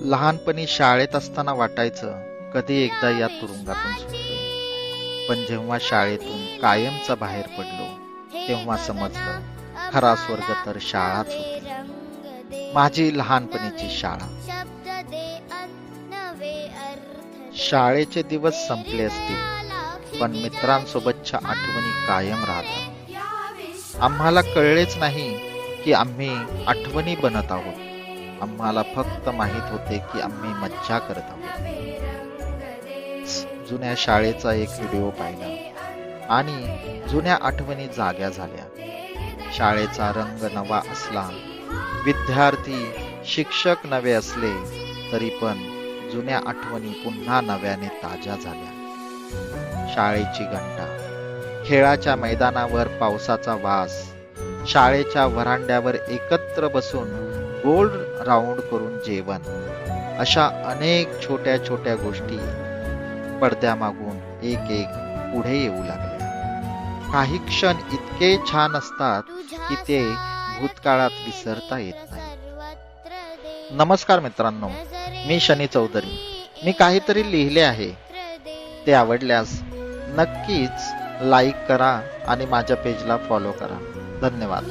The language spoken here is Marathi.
लहानपणी शाळेत असताना वाटायचं कधी एकदा या तुरुंगातून सुटतो पण जेव्हा शाळेतून कायमचा बाहेर पडलो तेव्हा समजलं खरा स्वर्ग तर शाळाच होती. माझी लहानपणीची शाळा. शाळेचे दिवस संपले असतील पण मित्रांसोबतच्या आठवणी कायम राहतात. आम्हाला कळलेच नाही की आम्ही आठवणी बनत आहोत. आम्हाला फक्त माहीत होते की आम्ही मज्जा करत आहोत. जुन्या शाळेचा एक व्हिडिओ पाहिला. आणि जुन्या आठवणी जाग्या झाल्या. शाळेचा रंग नवा असला विद्यार्थी शिक्षक नवे असले तरी पण जुन्या आठवणी पुन्हा नव्याने ताज्या झाल्या. शाळेची घंटा खेळाच्या मैदानावर पावसाचा वास शाळेच्या वरांड्यावर एकत्र बसून गोल राऊंड करून जेवण. अशा अनेक छोट्या छोट्या गोष्टी पडद्यामागून एक एक पुढे येऊ लागल्या. काही क्षण इतके छान असतात की ते भूतकाळात विसरता येत नाही. नमस्कार मित्रांनो मी शनी चौधरी. मी काहीतरी लिहिले आहे. ते आवडल्यास नक्कीच लाईक करा आणि माझ्या पेजला फॉलो करा. धन्यवाद.